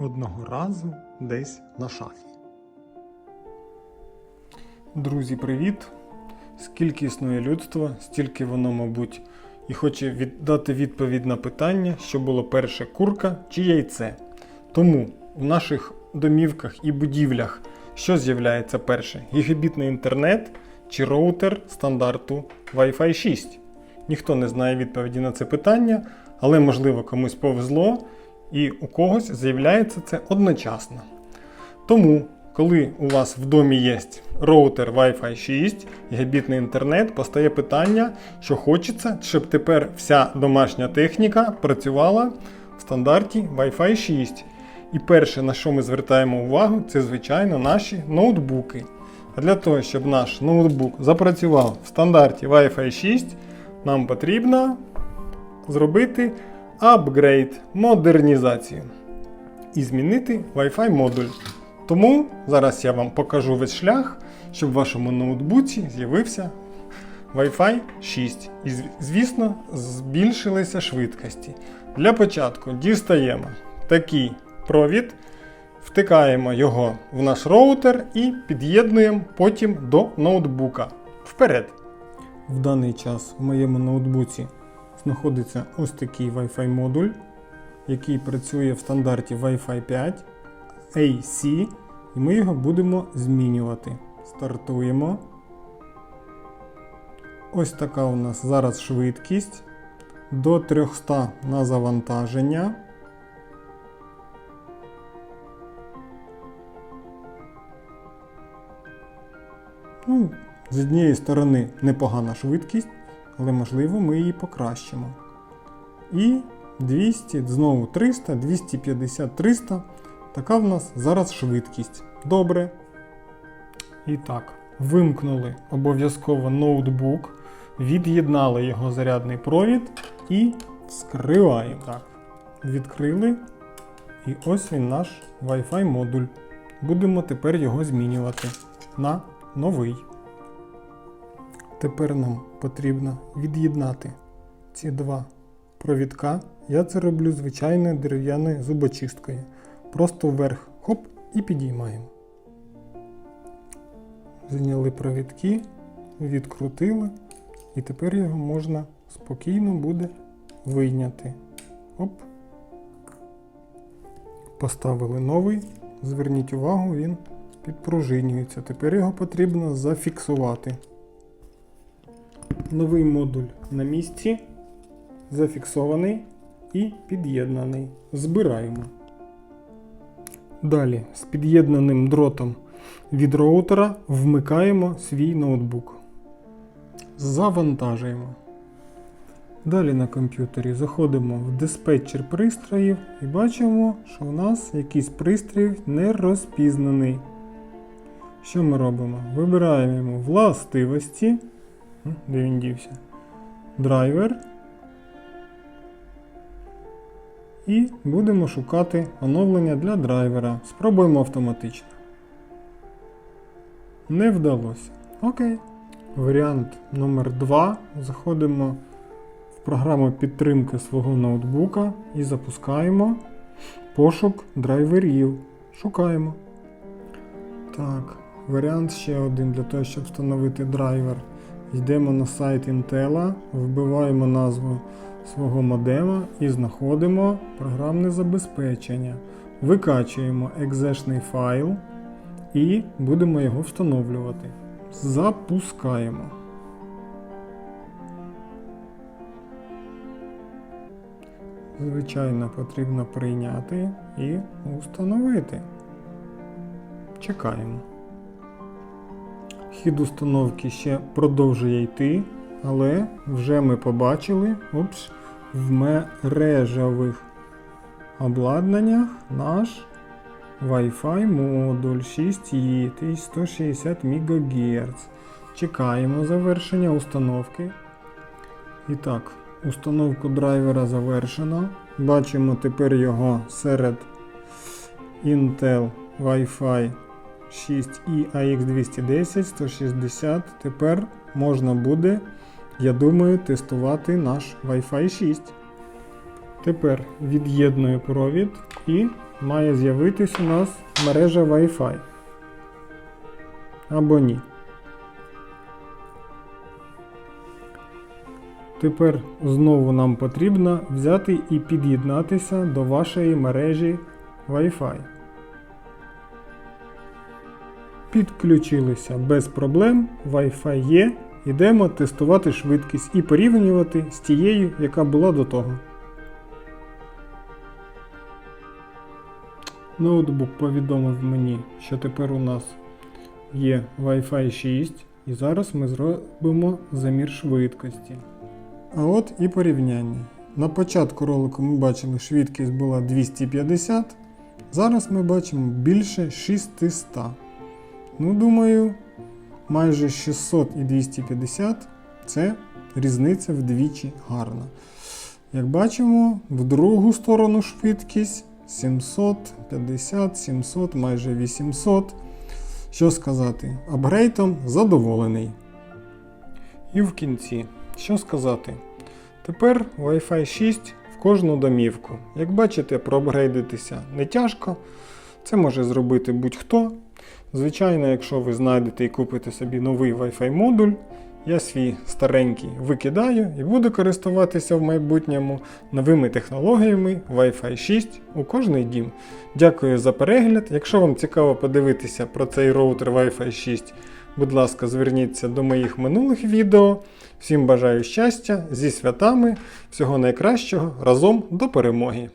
одного разу десь на шафі. Друзі, привіт! Скільки існує людство, стільки воно, мабуть, і хоче віддати відповідь на питання, що було перше курка чи яйце. Тому в наших домівках і будівлях що з'являється перше? Гігабітний інтернет чи роутер стандарту Wi-Fi 6? Ніхто не знає відповіді на це питання, але можливо комусь повезло, і у когось з'являється це одночасно. Тому, коли у вас в домі є роутер Wi-Fi 6, гігабітний інтернет, постає питання, що хочеться, щоб тепер вся домашня техніка працювала в стандарті Wi-Fi 6. І перше, на що ми звертаємо увагу, це, звичайно, наші ноутбуки. А для того, щоб наш ноутбук запрацював в стандарті Wi-Fi 6, нам потрібно зробити апгрейд, модернізацію і змінити Wi-Fi модуль. Тому зараз я вам покажу весь шлях, щоб в вашому ноутбуці з'явився Wi-Fi 6. І, звісно, збільшилися швидкості. Для початку дістаємо такий провід, втикаємо його в наш роутер і під'єднуємо потім до ноутбука. Вперед! В даний час в моєму ноутбуці знаходиться ось такий Wi-Fi модуль, який працює в стандарті Wi-Fi 5 AC, і ми його будемо змінювати. Стартуємо. Ось така у нас зараз швидкість. До 300 на завантаження. Ну, з однієї сторони непогана швидкість, але можливо ми її покращимо. І 200, знову 300, 250, 300. Така в нас зараз швидкість. Добре. І так, вимкнули обов'язково ноутбук, від'єднали його зарядний провід і вскриваємо. Так, відкрили. І ось він наш Wi-Fi модуль. Будемо тепер його змінювати на новий. Тепер нам потрібно від'єднати ці два провідка. Я це роблю звичайною дерев'яною зубочисткою. Просто вверх хоп і підіймаємо. Зняли провідки, відкрутили, і тепер його можна спокійно буде вийняти. Оп. Поставили новий. Зверніть увагу, він підпружинюється. Тепер його потрібно зафіксувати. Новий модуль на місці, зафіксований і під'єднаний. Збираємо. Далі з під'єднаним дротом від роутера вмикаємо свій ноутбук. Завантажуємо. Далі на комп'ютері заходимо в диспетчер пристроїв і бачимо, що у нас якийсь пристрій не розпізнаний. Що ми робимо? Вибираємо властивості. Де він дівся? Драйвер. І будемо шукати оновлення для драйвера. Спробуємо автоматично. Не вдалося. Окей. Варіант номер 2. Заходимо в програму підтримки свого ноутбука і запускаємо пошук драйверів. Шукаємо. Так, варіант ще один для того, щоб встановити драйвер. Йдемо на сайт Intel, вбиваємо назву свого модема і знаходимо програмне забезпечення. Викачуємо екзешний файл і будемо його встановлювати. Запускаємо. Звичайно, потрібно прийняти і установити. Чекаємо. Хід установки ще продовжує йти, але вже ми побачили опс, в мережевих обладнаннях наш Wi-Fi модуль 6E 160 МГц. Чекаємо завершення установки. І так, установку драйвера завершено. Бачимо тепер його серед Intel Wi-Fi 6i AX210 160. Тепер можна буде, я думаю, тестувати наш Wi-Fi 6. Тепер від'єдную провід і має з'явитись у нас мережа Wi-Fi. Або ні. Тепер знову нам потрібно взяти і під'єднатися до вашої мережі Wi-Fi. Підключилися без проблем, Wi-Fi є. Йдемо тестувати швидкість і порівнювати з тією, яка була до того. Ноутбук повідомив мені, що тепер у нас є Wi-Fi 6, і зараз ми зробимо замір швидкості. А от і порівняння. На початку ролику ми бачили, швидкість була 250, зараз ми бачимо більше 600. Ну, думаю, майже 600 і 250 це різниця вдвічі гарна. Як бачимо, в другу сторону швидкість 750, 700, майже 800. Що сказати, апгрейтом задоволений. І в кінці, що сказати? Тепер Wi-Fi 6 в кожну домівку. Як бачите, проапгрейдитися не тяжко. Це може зробити будь-хто. Звичайно, якщо ви знайдете і купите собі новий Wi-Fi модуль, я свій старенький викидаю і буду користуватися в майбутньому новими технологіями Wi-Fi 6 у кожний дім. Дякую за перегляд. Якщо вам цікаво подивитися про цей роутер Wi-Fi 6, будь ласка, зверніться до моїх минулих відео. Всім бажаю щастя, зі святами, всього найкращого, разом до перемоги!